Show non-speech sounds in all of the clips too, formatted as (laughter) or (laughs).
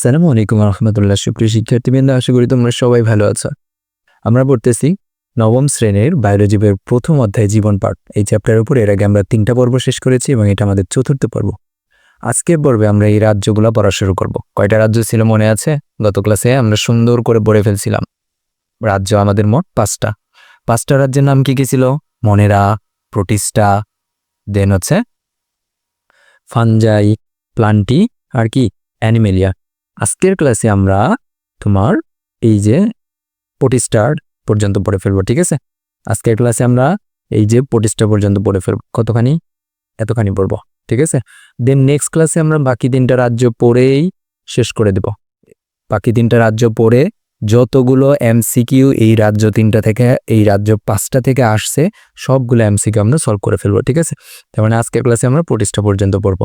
সালামু আলাইকুম রহমতুল্লাহ। সুপ্রিয় শিক্ষার্থীবৃন্দ, আশা করি তোমরা সবাই ভালো আছো। আমরা পড়তেছি নবম শ্রেণির বায়োলজিবের প্রথম অধ্যায় জীবন পাঠ। এই চ্যাপ্টারের উপর এর আগে আমরা তিনটা পর্ব শেষ করেছি এবং এটা আমাদের চতুর্থ পর্ব। আজকের পর্বে আমরা এই রাজ্যগুলো পড়া শুরু করব। কয়টা রাজ্য ছিল মনে আছে? গত ক্লাসে আমরা সুন্দর করে পড়ে ফেলছিলাম। রাজ্য আমাদের মোট পাঁচটা। পাঁচটা রাজ্যের নাম কি কি ছিল? মনেরা, প্রোটিস্টা, দেন হচ্ছে ফানজাই প্লান্টি, আর কি? অ্যানিমেলিয়া। আজকের ক্লাসে আমরা তোমার এই যে পটিস্টার পর্যন্ত পড়ে ফেলব, ঠিক আছে? আজকের ক্লাসে আমরা এই যে পটিস্টার পর্যন্ত পড়ে ফেলব, কতখানি? এতখানি পড়ব, ঠিক আছে? দেন নেক্সট ক্লাসে আমরা বাকি তিনটা রাজ্য পড়েই শেষ করে দেব। বাকি তিনটা রাজ্য পড়ে যতগুলো এমসিকিউ এই রাজ্য তিনটা থেকে, এই রাজ্য পাঁচটা থেকে আসছে, সবগুলো এমসিকিউ আমরা সলভ করে ফেলব, ঠিক আছে? তার মানে আজকের ক্লাসে আমরা পটিস্টা পর্যন্ত পড়ব।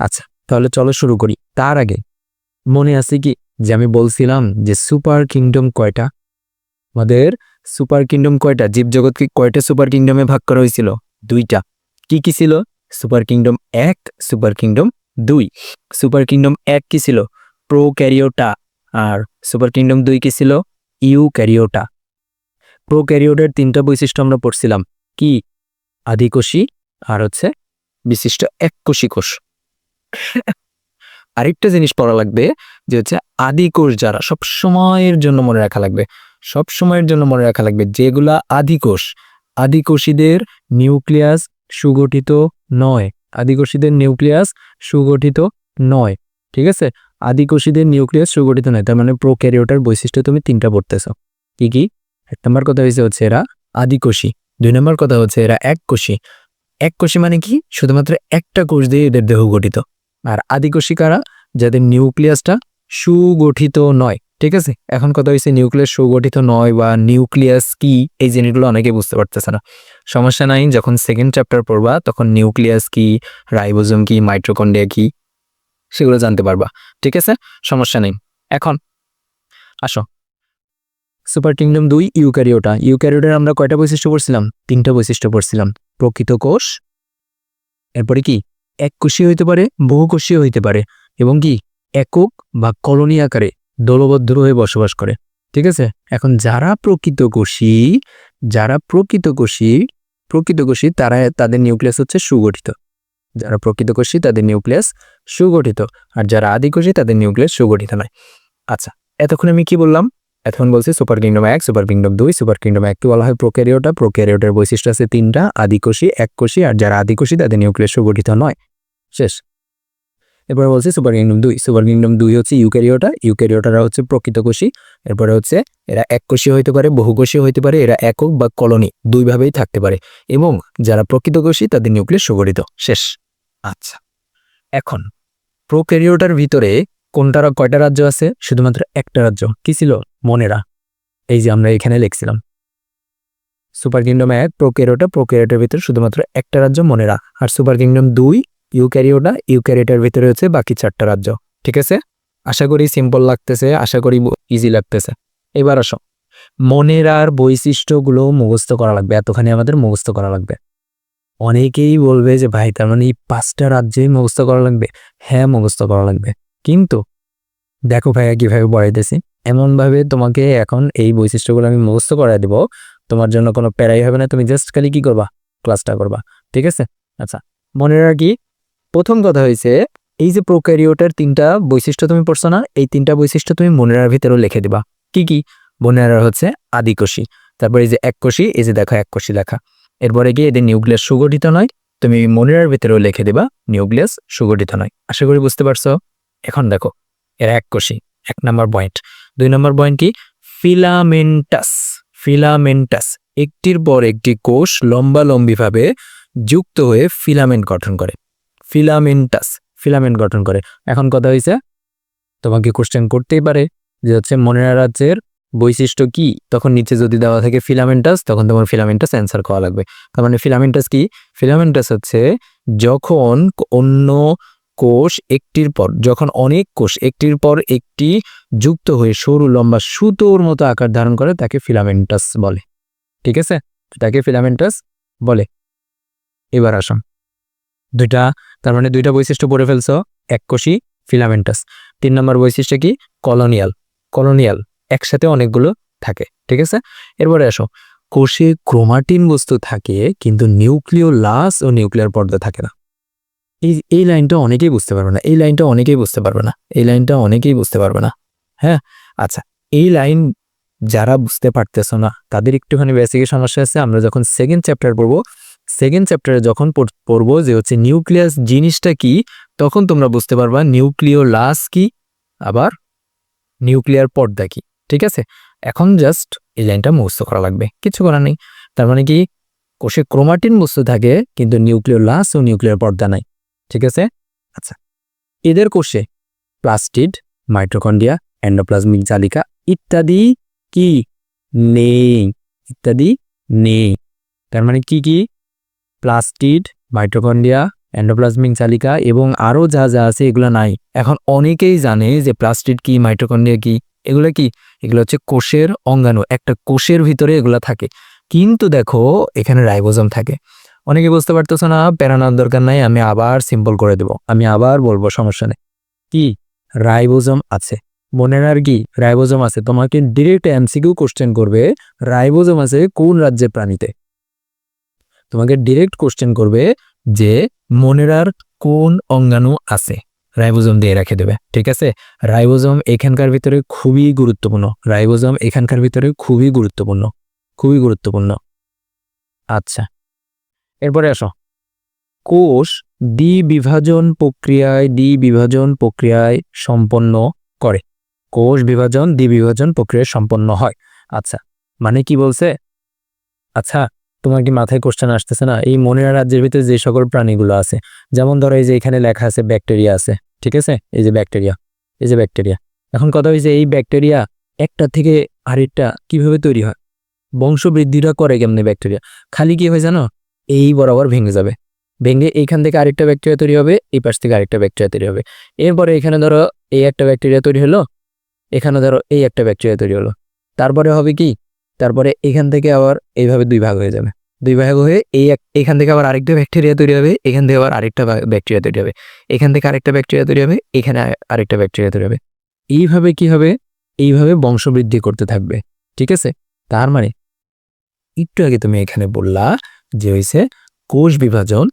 আচ্ছা তাহলে চলো শুরু করি। তার আগে মনে আছে কি? যে আমি বলছিলাম যে সুপার কিংডম কয়টা? আমাদের সুপার কিংডম কয়টা? জীবজগৎকে কয়টা সুপার কিংডমে ভাগ করা হয়েছিল? দুইটা। কি কি ছিল? সুপার কিংডম এক, সুপার কিংডম দুই। সুপার কিংডম এক কি ছিল? প্রো ক্যারিওটা আর সুপার কিংডম দুই কি ছিল? ইউ ক্যারিওটা প্রো ক্যারিওটার তিনটা বৈশিষ্ট্য আমরা পড়ছিলাম। কি? আদিকোষী। আর হচ্ছে বিশিষ্ট এককোষী কোষ। আরেকটা জিনিস পড়া লাগবে, যে হচ্ছে আদি কোষ যারা সব সময়ের জন্য মনে রাখা লাগবে, সব সময়ের জন্য মনে রাখা লাগবে, যেগুলা আদি কোষ। আদিকোষীদের নিউক্লিয়াস সুগঠিত নয়। আদিকোষীদের নিউক্লিয়াস সুগঠিত নয়, ঠিক আছে? আদিকোষীদের নিউক্লিয়াস সুগঠিত নয়, তার মানে প্রোক্যারিওটার বৈশিষ্ট্য তুমি তিনটা পড়তেছো। কি কি? এক নম্বর কথা হয়েছে হচ্ছে এরা আদিকোষী দুই নম্বর কথা হচ্ছে এরা এক কোষী। এক কোষী মানে কি? শুধুমাত্র একটা কোষ দিয়ে এদের দেহ গঠিত। আর আদিকোষী কারা যাদের নিউক্লিয়াসটা সুগঠিত নয়, ঠিক আছে? এখন কথা হয়েছে নিউক্লিয়াস সুগঠিত নয় বা নিউক্লিয়াস কি? এই জিনিসগুলো অনেকে বুঝতে পারতেছে না। সমস্যা নাই, যখন সেকেন্ড চ্যাপ্টার পড়বা, তখন নিউক্লিয়াস কি, রাইবোজোম কি মাইট্রোকন্ডিয়া কি, সেগুলো জানতে পারবা, ঠিক আছে? সমস্যা নেই। এখন, আসো। সুপার কিংডম দুই, ইউক্যারিওটা। ইউক্যারিওটার আমরা কয়টা বৈশিষ্ট্য পড়ছিলাম? তিনটা বৈশিষ্ট্য পড়ছিলাম। প্রকৃত কোষ, এরপরে কি? এক কোষীয় হইতে পারে, বহু কোষীয় হইতে পারে, এবং কি? একক বা কলোনি আকারে দলবদ্ধ হয়ে বসবাস করে। ঠিক আছে? এখন যারা প্রকৃত কোষী, যারা প্রকৃত কোষী প্রকৃত কোষী তারা তাদের নিউক্লিয়াস হচ্ছে সুগঠিত। যারা প্রকৃত কোষী তাদের নিউক্লিয়াস সুগঠিত, আর যারা আদিকোষী তাদের নিউক্লিয়াস সুগঠিত নয়। আচ্ছা এতক্ষণ আমি কি বললাম? এতক্ষণ বলছি সুপার কিংডম এক সুপার কিংডম দুই সুপার কিংডম এককে বলা হয় প্রোক্যারিওটা। প্রোক্যারিওটার বৈশিষ্ট্য আছে তিনটা আদিকোষী এক কোষী, আর যারা আদিকোষী তাদের নিউক্লিয়াস সুগঠিত নয়। শেষ। এরপরে বলছি সুপার কিংডম দুই। সুপার কিংডম দুই হচ্ছে ইউক্যারিওটা। ইউক্যারিওটারা হচ্ছে প্রকৃতকোষী। এরপরে হচ্ছে এরা এককোষী হইতে পারে বহুকোষী হইতে পারে, এরা একক বা কলোনি, দুইভাবেই থাকতে পারে। এবং যারা প্রকৃতকোষী তাদের নিউক্লিয়াস সুগঠিত। শেষ। আচ্ছা। এখন, প্রোক্যারিওটার ভিতরে কোনটার কয়টা রাজ্য আছে? শুধুমাত্র একটা রাজ্য। কি ছিল? মনেরা। এই যে আমরা এখানে লিখছিলাম। সুপার কিংডম এক, প্রোক্যারিওটা, প্রোক্যারিওটার ভিতরে শুধুমাত্র একটা রাজ্য মনেরা। আর সুপার কিংডম দুই ইউক্যারিওটা ইউক্যারিওটার ভিতরে হচ্ছে বাকি চারটা রাজ্য। ঠিক আছে? আশা করি সিম্পল লাগতেছে, আশা করি ইজি লাগতেছে। এবার আসো। মনেরার বৈশিষ্ট্যগুলো মুখস্থ করা লাগবে, এতখানি আমাদের মুখস্থ করা লাগবে। অনেকেই বলবে যে, ভাই, তার মানে এই পাঁচটা রাজ্যেই মুখস্থ করা লাগবে? হ্যাঁ মুখস্থ করা লাগবে। কিন্তু দেখো ভাইয়া, কীভাবে পড়াইতেছি। এমনভাবে তোমাকে এখন এই বৈশিষ্ট্যগুলো আমি মুখস্থ করাই দেবো, তোমার জন্য কোনো প্যারাই হবে না, তুমি জাস্ট খালি কি করবা? ক্লাসটা করবা। ঠিক আছে? আচ্ছা। মনে রাখি প্রথম কথা হয়েছে এই যে প্রোক্যারিওটার তিনটা বৈশিষ্ট্য তুমি পড়ছো না, এই তিনটা বৈশিষ্ট্য তুমি মনেরার ভিতরেও লিখে দিবা। কি কি? মনেরার হচ্ছে আদিকোষী তারপরে এই যে এককোষী এই যে দেখো এককোষী লেখা। এরপরে গিয়ে এদের নিউক্লিয়াস সুগঠিত নয়, তুমি মনেরার ভিতরেও লিখে দিবা নিউক্লিয়াস সুগঠিত নয়। আশা করি বুঝতে পারছ? এখন দেখো, এরা এককোষী এক নম্বর পয়েন্ট। দুই নম্বর পয়েন্ট কি? ফিলামেন্টাস ফিলামেন্টাস, একটির পর একটি কোষ লম্বালম্বিভাবে যুক্ত হয়ে ফিলামেন্ট গঠন করে। ফিলামেন্টাস, ফিলামেন্ট গঠন করে। এখন কথা হয়েছে তোমাকে কোশ্চেন করতেই পারে যে হচ্ছে মনেরা রাজ্যের বৈশিষ্ট্য কি? তখন নিচে যদি দেওয়া থাকে ফিলামেন্টাস, তখন তোমার ফিলামেন্টাস অ্যান্সার করা লাগবে। তার মানে ফিলামেন্টাস কি? ফিলামেন্টাস হচ্ছে যখন অন্য কোষ একটির পর, যখন অনেক কোষ একটির পর একটি যুক্ত হয়ে সরু, লম্বা সুতোর মতো আকার ধারণ করে, তাকে ফিলামেন্টাস বলে। ঠিক আছে? তাকে ফিলামেন্টাস বলে। এবার আসুন। দুইটা তার মানে দুইটা বৈশিষ্ট্য পড়ে ফেলছো এককোষী ফিলামেন্টাস। তিন নম্বর বৈশিষ্ট্য কি? কলোনিয়াল। কলোনিয়াল, একসাথে অনেকগুলো থাকে, ঠিক আছে? এরপরে আসো। কোষে ক্রোমাটিন বস্তু থাকে, কিন্তু নিউক্লিয় লাস ও নিউক্লিয়ার পর্দা থাকে না। এই এই লাইনটা অনেকেই বুঝতে পারবে না, এই লাইনটা অনেকেই বুঝতে পারবে না, এই লাইনটা অনেকেই বুঝতে পারবে না হ্যাঁ? আচ্ছা এই লাইন যারা বুঝতে পারতেছো না, তাদের একটুখানি বেসিক সমস্যা আছে, আমরা যখন সেকেন্ড চ্যাপ্টার পড়ব সেকেন্ড চ্যাপ্টারে যখন পড়- পড়ব যে হচ্ছে নিউক্লিয়াস জিনিসটা কি, তখন তোমরা বুঝতে পারবা নিউক্লিয় লাস কি, আবার নিউক্লিয়ার পর্দা কি, ঠিক আছে? এখন জাস্ট এই লাইনটা মুখস্থ করা লাগবে, কিছু করার নেই। তার মানে কি, কোষে ক্রোমাটিন বস্তু থাকে, কিন্তু নিউক্লিয় লাস ও নিউক্লিয়ার পর্দা নাই, ঠিক আছে? আচ্ছা এদের কোষে প্লাস্টিড মাইটোকন্ডিয়া অ্যান্ডোপ্লাজমিক জালিকা ইত্যাদি কি? নেই, ইত্যাদি নেই। তার মানে কি কি? প্লাস্টিড মাইটোকন্ডিয়া এন্ডোপ্লাজমিক চালিকা এবং আরও যা যা আছে এগুলো নাই। এখন অনেকেই জানে যে প্লাস্টিড কি মাইটোকন্ডিয়া কি, এগুলো কি? এগুলো হচ্ছে কোষের অঙ্গাণু, একটা কোষের ভিতরে এগুলো থাকে। কিন্তু দেখো, এখানে রাইবোজম থাকে। অনেকে বুঝতে পারতেছো না, প্যারানোর দরকার নাই, আমি আবার সিম্পল করে দেব। আমি আবার বলব, সমস্যা নেই। কি? রাইবোজম আছে। মনে আর কি? রাইবোজম আছে। তোমাকে ডিরেক্ট এমসিকিউ কোশ্চেন করবে, রাইবোজম আছে কোন রাজ্যের প্রাণীতে? তোমাকে ডিরেক্ট কোশ্চেন করবে যে মনেরার কোন অঙ্গাণু আছে? রাইবোজম দিয়ে রেখে দেবে, ঠিক আছে? রাইবোজম এখানকার ভিতরে খুবই গুরুত্বপূর্ণ। রাইবোজম এখানকার ভিতরে খুবই গুরুত্বপূর্ণ খুবই গুরুত্বপূর্ণ। আচ্ছা এরপরে আসো। কোষ দ্বি বিভাজন প্রক্রিয়ায় দ্বি বিভাজন প্রক্রিয়ায় সম্পন্ন করে। কোষ বিভাজন দ্বি বিভাজন প্রক্রিয়ায় সম্পন্ন হয়। আচ্ছা মানে কি বলছে? আচ্ছা তোমার কি মাথায় কোশ্চেন আসতেছে না? এই মনের রাজ্যের ভিতরে যে সকল প্রাণীগুলো আছে, যেমন ধরো এই যে এখানে লেখা আছে ব্যাকটেরিয়া আছে, ঠিক আছে? এই যে ব্যাকটেরিয়া এই যে ব্যাকটেরিয়া এখন কথা হয়েছে এই ব্যাকটেরিয়া একটা থেকে আরেকটা কীভাবে তৈরি হয়? বংশবৃদ্ধিটা করে কেমনি ব্যাকটেরিয়া খালি কি হয় জানো? এই বরাবর ভেঙে যাবে। ভেঙে এইখান থেকে আরেকটা ব্যাকটেরিয়া তৈরি হবে, এই পাশ থেকে আরেকটা ব্যাকটেরিয়া তৈরি হবে। এরপরে এখানে ধরো এই একটা ব্যাকটেরিয়া তৈরি হলো, এখানে ধরো এই একটা ব্যাকটেরিয়া তৈরি হলো। তারপরে হবে কি? তারপরে এখান থেকে আবার এইভাবে দুই ভাগ হয়ে যাবে। দুই ভাগ হয়ে এই এখান থেকে আবার আরেকটা ব্যাকটেরিয়া তৈরি হবে, এখান থেকে আবার আরেকটা ব্যাকটেরিয়া তৈরি হবে। এখান থেকে আরেকটা ব্যাকটেরিয়া তৈরি হবে, এখানে আরেকটা ব্যাকটেরিয়া তৈরি হবে। এইভাবে কি হবে? এইভাবে বংশবৃদ্ধি করতে থাকবে, ঠিক আছে? তার মানে একটু আগে তুমি এখানে বললা যে হয়েছে কোষ বিভাজন,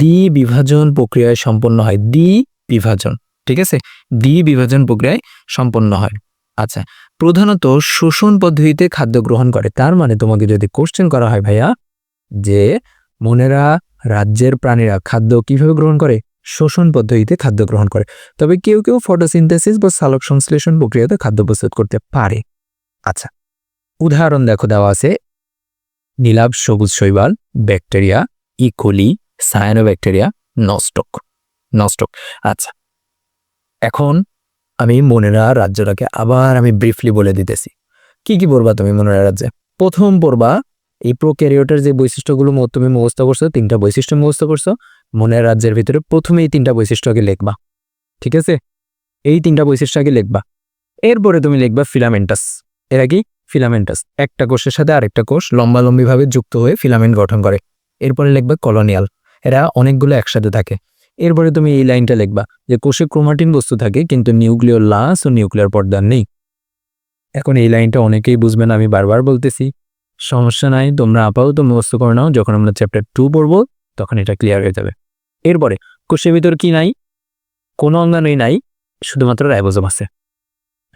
দ্বি বিভাজন প্রক্রিয়ায় সম্পন্ন হয়, দ্বি বিভাজন, ঠিক আছে? দ্বি বিভাজন প্রক্রিয়ায় সম্পন্ন হয়। আচ্ছা প্রধানত শোষণ পদ্ধতিতে খাদ্য গ্রহণ করে, তার মানে তোমাকে যদি কোশ্চেন করা হয় ভাইয়া যে মনেরা রাজ্যের প্রাণীরা খাদ্য কীভাবে গ্রহণ করে? শোষণ পদ্ধতিতে খাদ্য গ্রহণ করে। তবে কেউ কেউ ফটোসিনথেসিস বা সালোক সংশ্লেষণ প্রক্রিয়াতে খাদ্য প্রস্তুত করতে পারে। আচ্ছা উদাহরণ দেখো, দেওয়া আছে। নীলাভ সবুজ শৈবাল, bacteria E coli cyanobacteria nostoc. Nostoc আচ্ছা। এখন আমি মনেরা রাজ্যটাকে আবার আমি ব্রিফলি বলে দিতেছি। কি কি পড়বা তুমি মনেরা রাজ্যে? প্রথম পড়বা এই প্রো প্রোক্যারিওটার যে বৈশিষ্ট্যগুলো তুমি মুখস্থ করছ, তিনটা বৈশিষ্ট্য মুখস্থ করছ মনের রাজ্যের ভিতরে প্রথমে এই তিনটা বৈশিষ্ট্য আগে লিখবা, ঠিক আছে? এই তিনটা বৈশিষ্ট্য আগে লিখবা, এরপরে তুমি লিখবা ফিলামেন্টাস এরা কি ফিলামেন্টাস একটা কোষের সাথে আরেকটা কোষ লম্বালম্বিভাবে যুক্ত হয়ে ফিলামেন্ট গঠন করে, এরপরে লিখবা কলোনিয়াল এরা অনেকগুলো একসাথে থাকে, এরপরে তুমি এই লাইনটা লিখবা যে কোষে ক্রোমাটিন বস্তু থাকে, কিন্তু নিউক্লিয় লাস ও নিউক্লিয়ার পর্দা নেই। এখন এই লাইনটা অনেকেই বুঝবেন আমি বারবার বলতেছি। সমস্যা নাই, তোমরা আপাতত মুখস্থ করে নাও, যখন আমরা চ্যাপ্টার টু পড়ব, তখন এটা ক্লিয়ার হয়ে যাবে। এরপরে, কোষের ভিতর কি নাই? কোনো অঙ্গাণুই নাই, শুধুমাত্র রাইবোজোম আছে।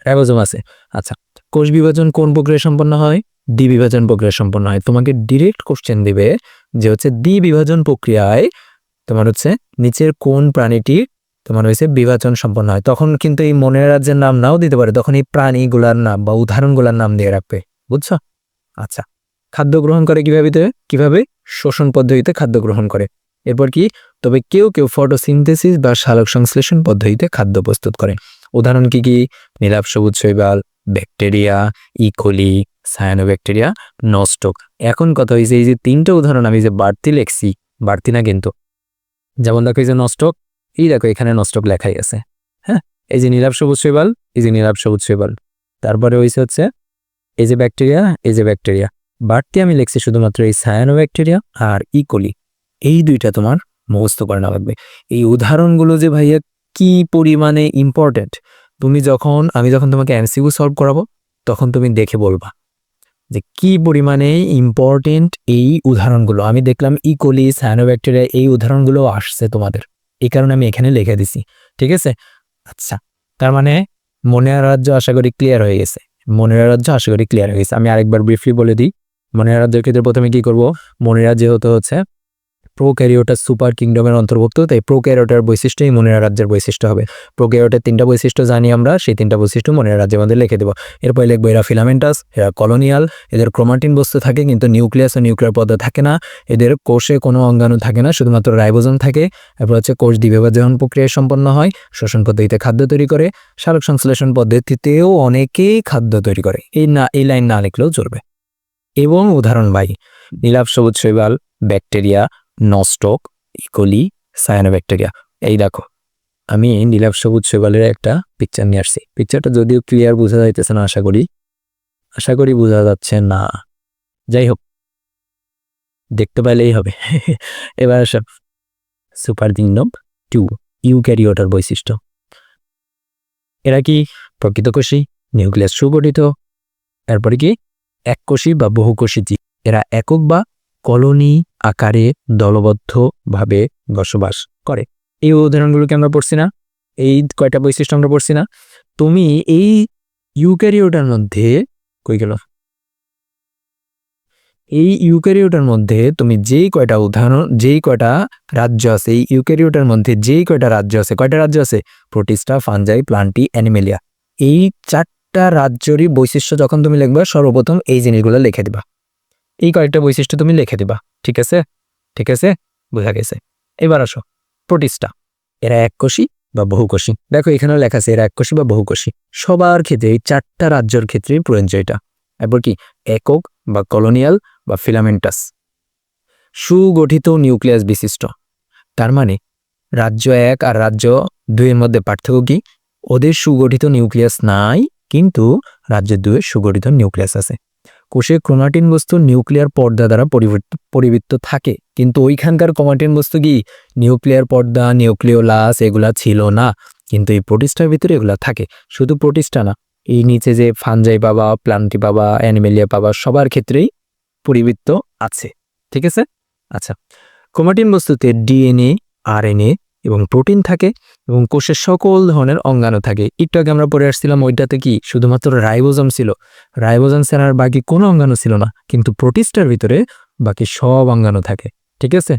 রাইবোজোম আছে। আচ্ছা কোষ বিভাজন কোন প্রক্রিয়া সম্পন্ন হয়? দ্বি বিভাজন প্রক্রিয়া সম্পন্ন হয়। তোমাকে ডিরেক্ট কোশ্চেন দিবে যে হচ্ছে দ্বি বিভাজন প্রক্রিয়ায় তোমার হচ্ছে নিচের কোন প্রাণীটি তোমার হয়েছে বিভাজন সম্পন্ন হয়। তখন কিন্তু এই মনের রাজ্যের নাম নাও দিতে পারে। তখন এই প্রাণীগুলার নাম বা উদাহরণগুলার নাম দিয়ে রাখবে। বুঝছ? আচ্ছা খাদ্য গ্রহণ করে কীভাবে? কীভাবে? শোষণ পদ্ধতিতে খাদ্য গ্রহণ করে। এরপর কি? তবে কেউ কেউ ফটোসিনথেসিস বা সালোক সংশ্লেষণ পদ্ধতিতে খাদ্য প্রস্তুত করে। উদাহরণ কি কি? নীলাভ সবুজ শৈবাল, ব্যাকটেরিয়া ইকোলি সায়ানোব্যাকটেরিয়া নস্টক। এখন কথা হয়েছে এই যে তিনটা উদাহরণ আমি যে বাড়তি লেখছি, বাড়তি না কিন্তু। যেমন দেখো এই যে নস্টক, এই দেখো এখানে নস্টক লেখাই আছে। হ্যাঁ? এই যে নীলাভ সবুজ শৈবাল, এই যে নীলাভ সবুজ শৈবাল। তারপরে হয়েছে হচ্ছে, এই যে ব্যাকটেরিয়া, এই যে ব্যাকটেরিয়া। বাড়তি আমি লিখছি শুধুমাত্র এই সায়ানোব্যাকটেরিয়া আর ইকোলি এই দুইটা তোমার মুখস্থ করে না লাগবে। এই উদাহরণগুলো যে ভাইয়া কি পরিমাণে ইম্পর্টেন্ট তুমি যখন, আমি যখন তোমাকে এমসিকিউ সলভ করাবো, তখন তুমি দেখে বলবা যে কি পরিমাণে ইম্পর্টেন্ট এই উদাহরণগুলো। আমি দেখলাম ইকোলি সায়ানোব্যাকটেরিয়া এই উদাহরণগুলো আসছে তোমাদের। এই কারণে আমি এখানে লিখে দিছি, ঠিক আছে? আচ্ছা তার মানে মনের রাজ্য আশা করি ক্লিয়ার হয়ে গেছে। মনের রাজ্য আশা করি ক্লিয়ার হয়ে গেছে। আমি আরেকবার ব্রিফলি বলে দিই। মনের রাজ্যের ক্ষেত্রে প্রথমে কি করব? মনের রাজ্য হতে হচ্ছে প্রোক্যারিওটা সুপার কিংডমের অন্তর্ভুক্ত, তাই প্রো প্রোক্যারিওটার বৈশিষ্ট্যই মনের রাজ্যের বৈশিষ্ট্য হবে। প্রো প্রোক্যারিওটার তিনটা বৈশিষ্ট্য জানি আমরা, সেই তিনটা বৈশিষ্ট্য মনের রাজ্যের মধ্যে লিখে দেবো। এরপরে লিখব এরা ফিলামেন্টাস, এরা কলোনিয়াল, এদের ক্রোমাটিন বস্তু থাকে কিন্তু নিউক্লিয়াস ও নিউক্লিয়ার পদ্মা থাকে না। এদের কোষে কোনো অঙ্গাণু থাকে না, শুধুমাত্র রাইবোজোম থাকে। এরপর হচ্ছে কোষ দ্বিবিভাজন প্রক্রিয়া সম্পন্ন হয় শোষণ পদ্ধতিতে খাদ্য তৈরি করে সালোক সংশ্লেষণ পদ্ধতিতেও অনেকেই খাদ্য তৈরি করে। এই না, এই লাইন না লিখলেও চলবে। এবং উদাহরণ ভাই, নীলাভ সবুজ শৈবাল, ব্যাকটেরিয়া, নস্টক, ইকোলি, সায়ানোব্যাকটেরিয়া। এই দেখো, আমি নীলাভ সবুজ শৈবালের একটা পিকচার নিয়ে আসছি। পিকচারটা যদিও ক্লিয়ার বোঝা যাইতেছে না, আশা করি। আশা করি বোঝা যাচ্ছে না। যাই হোক, দেখতে পাইলেই হবে। (laughs) এবার আসা। সুপার দিনব টু ইউ ইউক্যারিওটার বৈশিষ্ট্য। এরা কি প্রকৃতকোষী নিউক্লিয়াস সুগঠিত। এরপরে কি? এককোষী বা বহুকোষী এরা একক বা কলোনি আকারে দলবদ্ধভাবে বসবাস করে। এই উদাহরণগুলোকে আমরা পড়ছি না। এই কয়টা বৈশিষ্ট্য আমরা পড়ছি না। তুমি এই ইউক্যারিওটার মধ্যে, কই গেল? এই ইউক্যারিওটার মধ্যে তুমি যেই কয়টা উদাহরণ, যেই কয়টা রাজ্য আছে, এই ইউক্যারিওটার মধ্যে যেই কয়টা রাজ্য আছে, কয়টা রাজ্য আছে? Protista Fungi Plantae, Animalia. এই চারটা রাজ্যরই বৈশিষ্ট্য যখন তুমি লিখবা, সর্বপ্রথম এই জিনিসগুলো লিখে দিবা। এই কয়েকটা বৈশিষ্ট্য তুমি লিখে দিবা, ঠিক আছে? ঠিক আছে? বোঝা গেছে? এবার আসো প্রোটিস্টা এরা এককোষী বা বহুকোষী দেখো এখানে লেখা আছে, এরা এককোষী বা বহুকোষী সবার ক্ষেত্রে, এই চারটা রাজ্যর ক্ষেত্রে প্রযোজ্য এটা এরপর কি? একক বা কলোনিয়াল বা ফিলামেন্টাস। সুগঠিত নিউক্লিয়াস বিশিষ্ট। তার মানে রাজ্য এক আর রাজ্য দুইয়ের মধ্যে পার্থক্য কি? ওদের সুগঠিত নিউক্লিয়াস নাই কিন্তু রাজ্যের দুয়ে সুগঠিত নিউক্লিয়াস আছে। কোষে ক্রোমাটিন বস্তু নিউক্লিয়ার পর্দা দ্বারা পরিবৃত্ত থাকে। কিন্তু ওইখানকার ক্রোমাটিন বস্তু কি? নিউক্লিয়ার পর্দা, নিউক্লিওলাস, এগুলা ছিল না। কিন্তু এই প্রোটিস্টার ভিতরে এগুলা থাকে। শুধু প্রোটিস্টা না, এই নিচে যে ফানজাই পাবা, প্লান্টি পাবা, অ্যানিমেলিয়া পাবা, সবার ক্ষেত্রেই পরিবৃত্ত আছে। ঠিক আছে? আচ্ছা ক্রোমাটিন বস্তুতে ডিএনএ, আরএনএ এবং প্রোটিন থাকে এবং কোষের সকল ধরনের অঙ্গাণু থাকে। একটু আগে আমরা পড়ে আসছিলাম ওইটাতে কি শুধুমাত্র রাইবোজম ছিল। রাইবোজম ছাড়া বাকি কোনো অঙ্গাণু ছিল না, কিন্তু প্রোটিস্টার ভিতরে বাকি সব অঙ্গাণু থাকে, ঠিক আছে?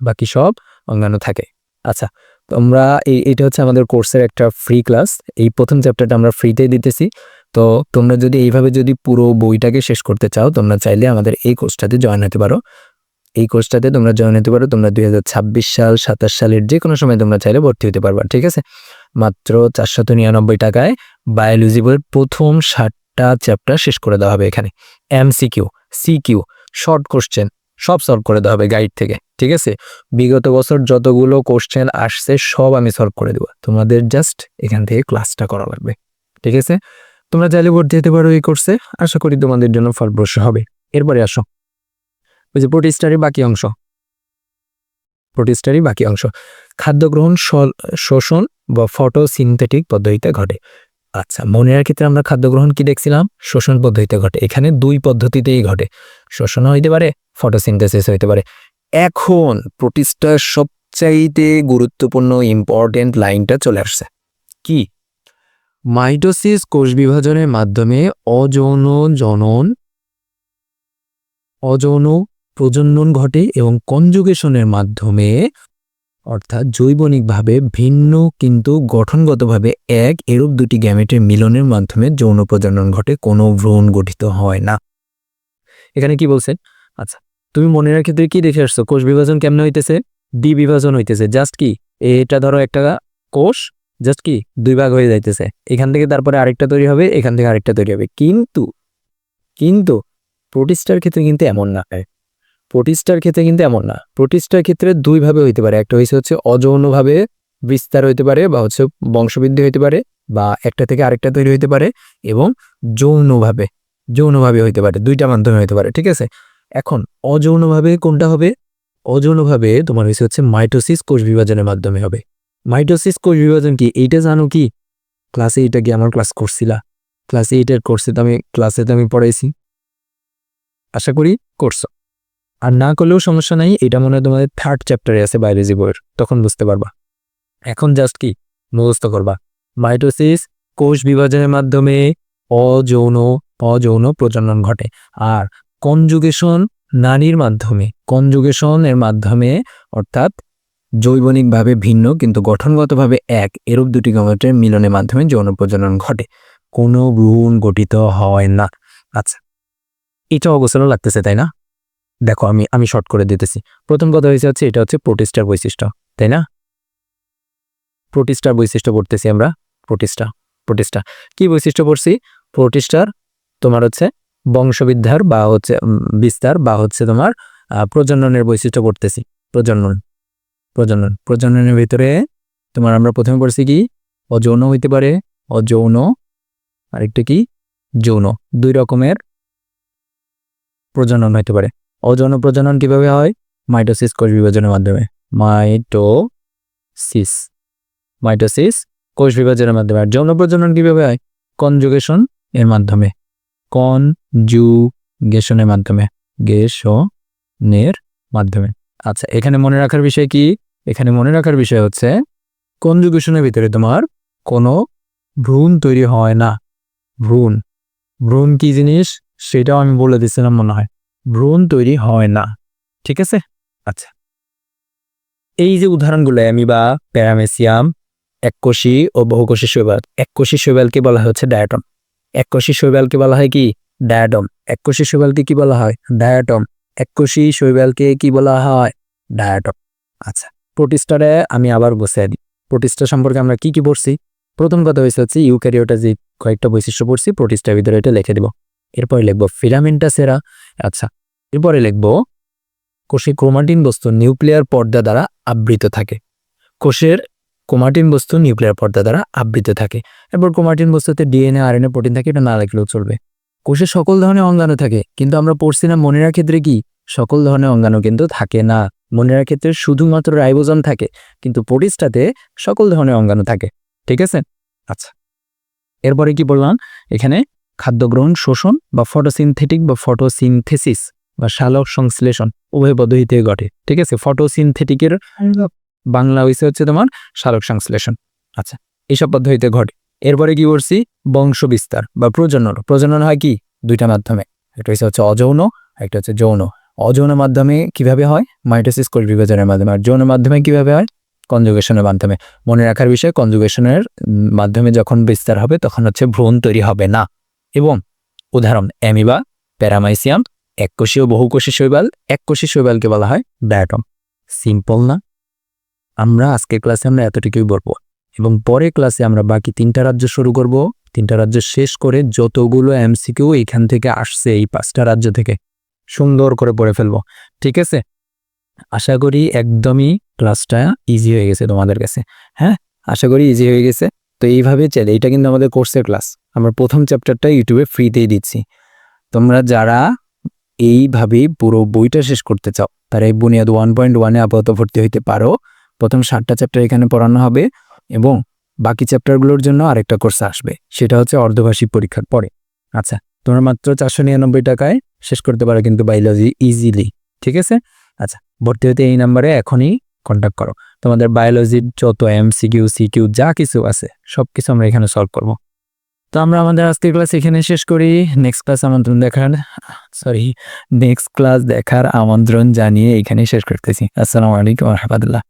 বাকি সব অঙ্গাণু থাকে। আচ্ছা তোমরা এই এটা হচ্ছে আমাদের কোর্সের একটা ফ্রি ক্লাস এই প্রথম চ্যাপ্টারটা আমরা ফ্রিতেই দিতেছি। তো তোমরা যদি এইভাবে যদি পুরো বইটাকে শেষ করতে চাও, তোমরা চাইলে আমাদের এই কোর্সটাতে জয়েন হতে পারো। এই কোর্সটাতে তোমরা জয়েন হতে পারো। তোমরা দুই হাজার ছাব্বিশ সাল, সাতাশ সালের যে কোনো সময় তোমরা চাইলে ভর্তি হতে পারবা, ঠিক আছে? মাত্র চারশত নিরানব্বই টাকায় বায়োলজি বইয়ের প্রথম ষাটটা চ্যাপ্টার শেষ করে দেওয়া হবে এখানে। M MCQ CQ short question সব সলভ করে দেওয়া হবে গাইড থেকে, ঠিক আছে? বিগত বছর যতগুলো কোশ্চেন আসছে, সব আমি সলভ করে দেবো। তোমাদের জাস্ট এখান থেকে ক্লাসটা করা লাগবে, ঠিক আছে? তোমরা চাইলে ভর্তি হতে পারো এই কোর্সে আশা করি তোমাদের জন্য ফলপ্রসূ হবে। এরপরে আসো। ওই যে প্রোটিস্টারই বাকি অংশ। প্রোটিস্টারই বাকি অংশ। খাদ্য গ্রহণ শোষণ বা ফটোসিনথেটিক পদ্ধতিতে ঘটে। আচ্ছা মনের ক্ষেত্রে আমরা খাদ্য গ্রহণ কি দেখছিলাম? শোষণ পদ্ধতিতে ঘটে। এখানে দুই পদ্ধতিতেই ঘটে। শোষণ হইতে পারে ফটোসিনথেসিস হইতে পারে। এখন প্রোটিস্টার সবচাইতে গুরুত্বপূর্ণ, ইম্পর্টেন্ট লাইনটা চলে আসছে। কি? মাইটোসিস কোষ বিভাজনের মাধ্যমে অযৌন জনন, অযৌন প্রজনন ঘটে এবং কনজুগেশনের মাধ্যমে, অর্থাৎ জৈবনিকভাবে ভিন্ন কিন্তু গঠনগতভাবে এক, এরূপ দুটি গ্যামেটের মিলনের মাধ্যমে যৌন প্রজনন ঘটে, কোনো ভ্রূণ গঠিত হয় না। এখানে কি বলছেন আচ্ছা তুমি মনের ক্ষেত্রে কি দেখে আসছো? কোষ বিভাজন কেমনে হইতেছে? দ্বি বিভাজন হইতেছে। জাস্ট কি? এটা ধরো একটা কোষ, জাস্ট কি? দুই ভাগ হয়ে যাইতেছে। এখান থেকে তারপরে আরেকটা তৈরি হবে, এখান থেকে আরেকটা তৈরি হবে। কিন্তু কিন্তু প্রোটিস্টার ক্ষেত্রে কিন্তু এমন না। প্রোটিস্টার ক্ষেত্রে কিন্তু এমন না। প্রোটিস্টার ক্ষেত্রে দুইভাবে হইতে পারে। একটা হয়েছে হচ্ছে অযৌনভাবে বিস্তার হইতে পারে বা হচ্ছে বংশবৃদ্ধি হইতে পারে বা একটা থেকে আরেকটা তৈরি হইতে পারে এবং যৌনভাবে যৌনভাবে হইতে পারে। দুইটা মাধ্যমে হইতে পারে, ঠিক আছে? এখন, অযৌনভাবে কোনটা হবে? অযৌনভাবে তোমার হয়েছে হচ্ছে মাইটোসিস কোষ বিভাজনের মাধ্যমে হবে। মাইটোসিস কোষ বিভাজন কি? এইটা জানো কি? ক্লাসে এইটা কি আমার ক্লাস করছিলা। ক্লাসে এইটার কোর্সে তো আমি, ক্লাসে তো আমি পড়াইছি। আশা করি করছ। আর না করলেও সমস্যা নাই, এটা মনে হয় তোমাদের থার্ড চ্যাপ্টারে আছে বায়োলজি বইয়ের তখন বুঝতে পারবা। এখন জাস্ট কি? মুখস্থ করবা। মাইটোসিস কোষ বিভাজনের মাধ্যমে অযৌন অযৌন প্রজনন ঘটে। আর কনজুগেশন নারীর মাধ্যমে কনজুগেশন এর মাধ্যমে অর্থাৎ জৈবনিকভাবে ভিন্ন কিন্তু গঠনগতভাবে এক, এরূপ দুটি গমেটের মিলনের মাধ্যমে যৌন প্রজনন ঘটে। কোনো ভ্রূণ গঠিত হয় না। আচ্ছা এটা অবসরও লাগতেছে, তাই না? দেখো, আমি আমি শর্ট করে দিতেছি। প্রথম কথা হয়েছে হচ্ছে, এটা হচ্ছে প্রোটিস্টার বৈশিষ্ট্য, তাই না? প্রোটিস্টার বৈশিষ্ট্য পড়তেছি আমরা, প্রোটিস্টা প্রোটিস্টা। কি বৈশিষ্ট্য পড়ছি? প্রোটিস্টার তোমার হচ্ছে বংশবিদ্যার বা হচ্ছে বিস্তার বা হচ্ছে তোমার প্রজননের বৈশিষ্ট্য পড়তেছি, প্রজনন প্রজনন। প্রজননের ভিতরে তোমার আমরা প্রথমে পড়ছি কি? অযৌন হইতে পারে, অযৌন, আরেকটা কি? যৌন, দুই রকমের প্রজনন হইতে পারে। অযৌন প্রজনন কীভাবে হয়? মাইটোসিস কোষ বিভাজনের মাধ্যমে। মাইটোসিস। মাইটোসিস কোষ বিভাজনের মাধ্যমে। আর যৌন প্রজনন কীভাবে হয়? কনজুগেশন এর মাধ্যমে। কনজুগেশনের মাধ্যমে। গেশনের মাধ্যমে। আচ্ছা এখানে মনে রাখার বিষয় কি? এখানে মনে রাখার বিষয় হচ্ছে, কনজুগেশনের ভিতরে তোমার কোনো ভ্রূণ তৈরি হয় না। ভ্রূণ। ভ্রূণ কি জিনিস? সেটাও আমি বলে দিচ্ছিলাম মনে হয়। ভ্রূণ তৈরি হয় না। ঠিক আছে? আচ্ছা। এই যে উদাহরণগুলো অ্যামিবা প্যারামেসিয়াম এককোষী ও বহুকোষী শৈবাল এককোষী শৈবালকে বলা হচ্ছে ডায়াটম। এককোষী শৈবালকে বলা হয় কি? ডায়াটম এককোষী শৈবালকে কি বলা হয়? ডায়াটম। এককোষী শৈবালকে কি বলা হয়? ডায়াটম। আচ্ছা প্রোটিস্টারে আমি আবার বসে দিই। প্রোটিস্টা সম্পর্কে আমরা কি কি পড়ছি? প্রথম কথা হয়েছে হচ্ছে ইউক্যারিওটা যে কয়েকটা বৈশিষ্ট্য পড়ছি, প্রোটিস্টার ভিতরে এটা লিখে দিব। এরপরে লিখব ফিলামেন্টা সেরা আচ্ছা এরপরে লিখব কোষে ক্রোমাটিন বস্তু নিউক্লিয়ার পর্দা দ্বারা আবৃত থাকে। কোষের ক্রোমাটিন বস্তু নিউক্লিয়ার পর্দা দ্বারা আবৃত থাকে। এরপর ক্রোমাটিন বস্তুতে ডিএনএ, আরএনএ, প্রোটিন থাকে, এটা না লিখলেও চলবে। কোষে সকল ধরনের অঙ্গাণু থাকে, কিন্তু আমরা পড়ছি না মনেরার ক্ষেত্রে কি? সকল ধরনের অঙ্গাণু কিন্তু থাকে না। মনেরার ক্ষেত্রে শুধুমাত্র রাইবোজম থাকে, কিন্তু প্রোটিস্টাতে সকল ধরনের অঙ্গাণু থাকে। ঠিক আছে? আচ্ছা। এরপরে কি বললাম? এখানে খাদ্য গ্রহণ শোষণ বা ফটোসিনথেটিক বা ফটোসিনথেসিস বা শালক সংশ্লেষণ উভয় পদ্ধতিতে ঘটে, ঠিক আছে? ফটোসিনথেটিকের বাংলা হয়েছে হচ্ছে তোমার শালক সংশ্লেষণ। আচ্ছা এইসব পদ্ধতিতে ঘটে। এরপরে কি করছি? বংশ বিস্তার বা প্রজনন। প্রজনন হয় কি? দুইটা মাধ্যমে। একটা হচ্ছে হচ্ছে অযৌন, একটা হচ্ছে যৌন। অযৌন মাধ্যমে কীভাবে হয়? মাইটোসিস কোষ বিভাজনের মাধ্যমে। আর যৌন মাধ্যমে কীভাবে হয়? কনজুগেশনের মাধ্যমে। মনে রাখার বিষয় কনজুগেশনের মাধ্যমে যখন বিস্তার হবে, তখন হচ্ছে ভ্রূণ তৈরি হবে না। এবং উদাহরণ, অ্যামিবা, প্যারামাইসিয়াম এককোষীয় বহুকোষী শৈবাল এককোষী শৈবালকে বলা হয় ডায়াটম। সিম্পল না? আমরা আজকের ক্লাসে আমরা এতটুকুই বলব। এবং পরে ক্লাসে আমরা বাকি তিনটা রাজ্য শুরু করব। তিনটা রাজ্য শেষ করে যতগুলো এমসিকিউ এখান থেকে আসছে, এই পাঁচটা রাজ্য থেকে সুন্দর করে পড়ে ফেলব। ঠিক আছে? আশা করি একদমই ক্লাসটা ইজি হয়ে গেছে তোমাদের কাছে। হ্যাঁ? আশা করি ইজি হয়ে গেছে। তো এইভাবে চলে। এটা কিন্তু আমাদের কোর্সের ক্লাস আমরা প্রথম চ্যাপ্টারটা ইউটিউবে ফ্রিতেই দিচ্ছি। তোমরা যারা এইভাবেই পুরো বইটা শেষ করতে চাও, তারা এই বুনিয়াদ ওয়ান পয়েন্ট ওয়ানে আপাতত ভর্তি হইতে পারো। প্রথম ষাটটা চ্যাপ্টার এখানে পড়ানো হবে এবং বাকি চ্যাপ্টারগুলোর জন্য আরেকটা কোর্স আসবে। সেটা হচ্ছে অর্ধভাষী পরীক্ষার পরে। আচ্ছা তোমরা মাত্র চারশো নিরানব্বই টাকায় শেষ করতে পারো কিন্তু বায়োলজি ইজিলি ঠিক আছে? আচ্ছা ভর্তি হতে এই নাম্বারে এখনই কন্ট্যাক্ট করো। তোমাদের বায়োলজির যত এম সিকিউ সিকিউ যা কিছু আছে সব কিছু আমরা এখানে সলভ করব। তো আমরা আমাদের আজকের ক্লাস এখানে শেষ করি। নেক্সট ক্লাস আমন্ত্রণ দেখার সরি নেক্সট ক্লাস দেখার আমন্ত্রণ জানিয়ে এখানে শেষ করতেছি। আসসালামু আলাইকুম রহমতুল্লাহ।